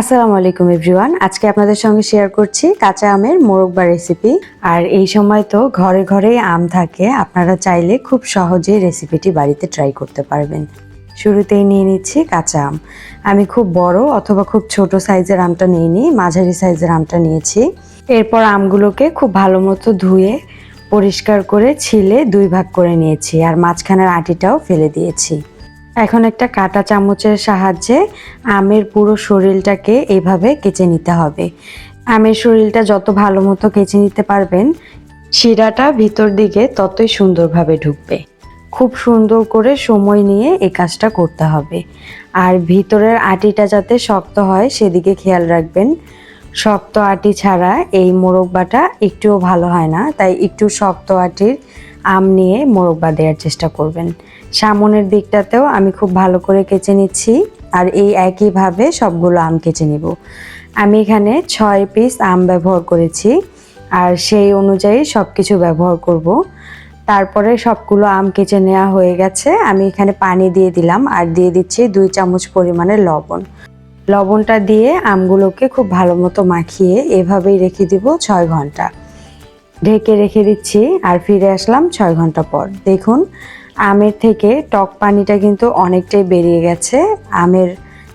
আসসালামু আলাইকুম এভরিওয়ান। আজকে আপনাদের সঙ্গে শেয়ার করছি কাঁচা আমের মোরব্বা রেসিপি আর এই সময় তো ঘরে ঘরেই আম থাকে, আপনারা চাইলে খুব সহজেই রেসিপিটি বাড়িতে ট্রাই করতে পারবেন। শুরুতেই নিয়ে নিচ্ছি কাঁচা আম। আমি খুব বড় অথবা খুব ছোট সাইজের আমটা নিয়ে নিই মাঝারি সাইজের আমটা নিয়েছি। এরপর আমগুলোকে খুব ভালো মতো ধুয়ে, পরিষ্কার করে ছিলে দুই ভাগ করে নিয়েছি। আর মাঝখানের আটিটাও ফেলে দিয়েছি। এখন একটা কাঁটা চামচের সাহায্যে আমের পুরো শরীরটাকে এইভাবে কেচে নিতে হবে। আমের শরীরটা যত ভালো মতো কেচে নিতে পারবেন, শিরাটা ভিতর দিকে ততই সুন্দরভাবে ঢুকবে। খুব সুন্দর করে সময় নিয়ে এই কাজটা করতে হবে। আর ভিতরের আটিটা যাতে শক্ত হয়, সেদিকে খেয়াল রাখবেন। শক্ত আটি ছাড়া এই মোরব্বাটা একটুও ভালো হয় না, তাই একটু শক্ত আটির আম নিয়ে মোরব্বা দেওয়ার চেষ্টা করবেন। সামনের দিকটাতেও আমি খুব ভালো করে কেচে নিচ্ছি আর এই একইভাবে সবগুলো আম কেচে নিব। আমি এখানে ছয় পিস আম ব্যবহার করেছি আর সেই অনুযায়ী সব কিছু ব্যবহার করব। তারপরে সবগুলো আম কেচে নেওয়া হয়ে গেছে। আমি এখানে পানি দিয়ে দিলাম আর দিয়ে দিচ্ছি দুই চামচ পরিমাণের লবণ। লবণটা দিয়ে আমগুলোকে খুব ভালো মতো মাখিয়ে এভাবেই রেখে দিব ছয় ঘণ্টা। ঢেকে রেখে দিচ্ছি আর ফিরে আসলাম ছয় ঘণ্টা পর। দেখুন, আমের থেকে টক পানিটা কিন্তু অনেকটাই বেরিয়ে গেছে। আমের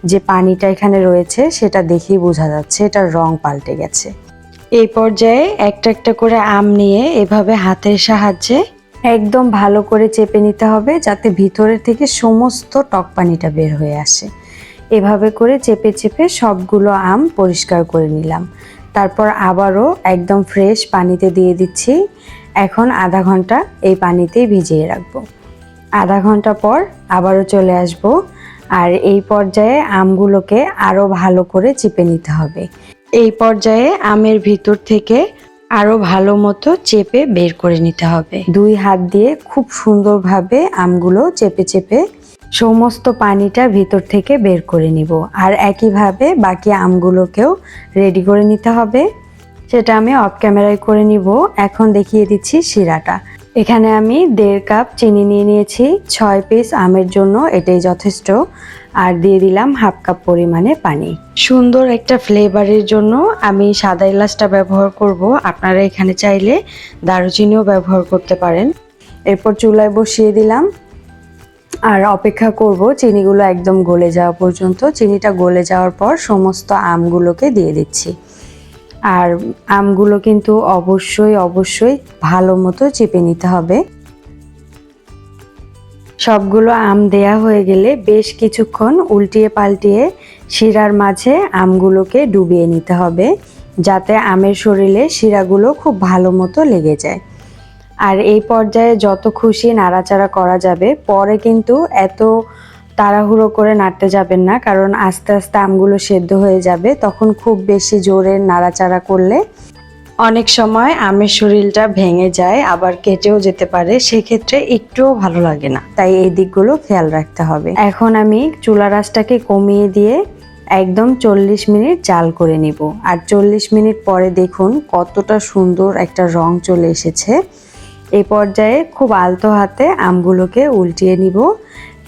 যে পানিটা এখানে রয়েছে, সেটা দেখেই বোঝা যাচ্ছে এটার রং পাল্টে গেছে। এই পর্যায়ে একটা একটা করে আম নিয়ে এভাবে হাতের সাহায্যে একদম ভালো করে চেপে নিতে হবে, যাতে ভিতরের থেকে সমস্ত টক পানিটা বের হয়ে আসে। এভাবে করে চেপে চেপে সবগুলো আম পরিষ্কার করে নিলাম। তারপর আবারও একদম ফ্রেশ পানিতে দিয়ে দিচ্ছি। এখন আধা ঘণ্টা এই পানিতেই ভিজিয়ে রাখব। আধা ঘণ্টা পর আবারও চলে আসব। আর এই পর্যায়ে আমগুলোকে আরও ভালো করে চিপে নিতে হবে। এই পর্যায়ে আমের ভিতর থেকে আরও ভালো মতো চেপে বের করে নিতে হবে। দুই হাত দিয়ে খুব সুন্দরভাবে আমগুলো চেপে চেপে সমস্ত পানিটা ভিতর থেকে বের করে নিব। আর একইভাবে বাকি আমগুলোকেও রেডি করে নিতে হবে। সেটা আমি অফ ক্যামেরায় করে নিব। এখন দেখিয়ে দিচ্ছি শিরাটা। এখানে আমি দেড় কাপ চিনি নিয়ে নিয়েছি। ছয় পিস আমের জন্য এটাই যথেষ্ট। আর দিয়ে দিলাম হাফ কাপ পরিমাণে পানি। সুন্দর একটা ফ্লেভারের জন্য আমি সাদা এলাচটা ব্যবহার করব। আপনারা এখানে চাইলে দারুচিনিও ব্যবহার করতে পারেন। এরপর চুলায় বসিয়ে দিলাম। আর অপেক্ষা করব চিনিগুলো একদম গলে যাওয়া পর্যন্ত। চিনিটা গলে যাওয়ার পর সমস্ত আমগুলোকে দিয়ে দিচ্ছি। আর আমগুলো কিন্তু অবশ্যই অবশ্যই ভালো মতো চেপে নিতে হবে। সবগুলো আম দেয়া হয়ে গেলে বেশ কিছুক্ষণ উল্টিয়ে পাল্টিয়ে শিরার মাঝে আমগুলোকে ডুবিয়ে নিতে হবে, যাতে আমের শরীরে শিরাগুলো খুব ভালো মতো লেগে যায়। আর এই পর্যায়ে যত খুশি নাড়াচাড়া করা যাবে, পরে কিন্তু এত তাড়াহুড়ো করে নাড়তে যাবেন না, কারণ আস্তে আস্তে আমগুলো সেদ্ধ হয়ে যাবে। তখন খুব বেশি জোরে নাড়াচাড়া করলে অনেক সময় আমের শরীরটা ভেঙে যায়, আবার কেটেও যেতে পারে। সেক্ষেত্রে একটুও ভালো লাগে না। তাই এই দিকগুলো খেয়াল রাখতে হবে। এখন আমি চুলা রাসটাকে কমিয়ে দিয়ে একদম চল্লিশ মিনিট জাল করে নিব। আর চল্লিশ মিনিট পরে দেখুন কতটা সুন্দর একটা রং চলে এসেছে। এই পর্যায়ে খুব আলতো হাতে আমগুলোকে উল্টিয়ে নিব।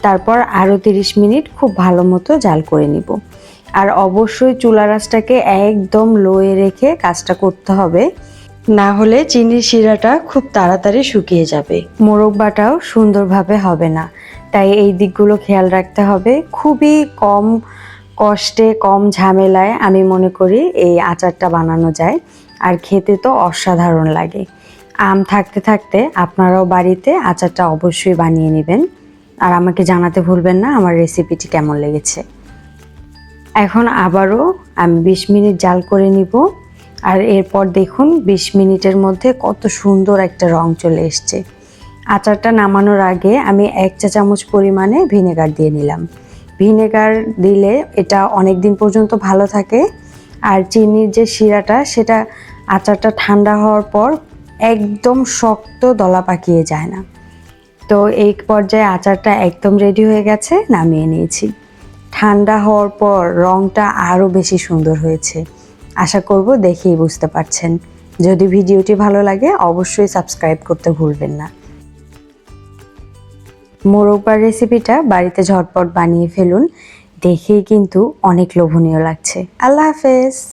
তারপর আরও তিরিশ মিনিট খুব ভালো মতো জাল করে নিব। আর অবশ্যই চুলা রাসটাকে একদম লোয়ে রেখে কাজটা করতে হবে। না হলে চিনির শিরাটা খুব তাড়াতাড়ি শুকিয়ে যাবে। মোরব্বাটাও সুন্দরভাবে হবে না। তাই এই দিকগুলো খেয়াল রাখতে হবে। খুবই কম কষ্টে, কম ঝামেলায় আমি মনে করি এই আচারটা বানানো যায়। আর খেতে তো অসাধারণ লাগে। আম থাকতে থাকতে আপনারাও বাড়িতে আচারটা অবশ্যই বানিয়ে নেবেন। আর আমাকে জানাতে ভুলবেন না, আমার রেসিপিটি কেমন লেগেছে। এখন আবারও আমি বিশ মিনিট জাল করে নিব। আর এরপর দেখুন বিশ মিনিটের মধ্যে কত সুন্দর একটা রং চলে এসছে। আচারটা নামানোর আগে আমি এক চা চামচ পরিমাণে ভিনেগার দিয়ে নিলাম। ভিনেগার দিলে এটা অনেক দিন পর্যন্ত ভালো থাকে। আর চিনির যে শিরাটা, সেটা আচারটা ঠান্ডা হওয়ার পর একদম শক্ত দলা পাকিয়ে যায় না। তো এই পর্যায়ে আচারটা একদম রেডি হয়ে গেছে, নামিয়ে নিয়েছি। ঠান্ডা হওয়ার পর রংটা আরও বেশি সুন্দর হয়েছে। আশা করব দেখেই বুঝতে পারছেন। যদি ভিডিওটি ভালো লাগে, অবশ্যই সাবস্ক্রাইব করতে ভুলবেন না। মোরব্বার রেসিপিটা বাড়িতে ঝটপট বানিয়ে ফেলুন, দেখেই কিন্তু অনেক লোভনীয় লাগছে। আল্লাহ হাফেজ!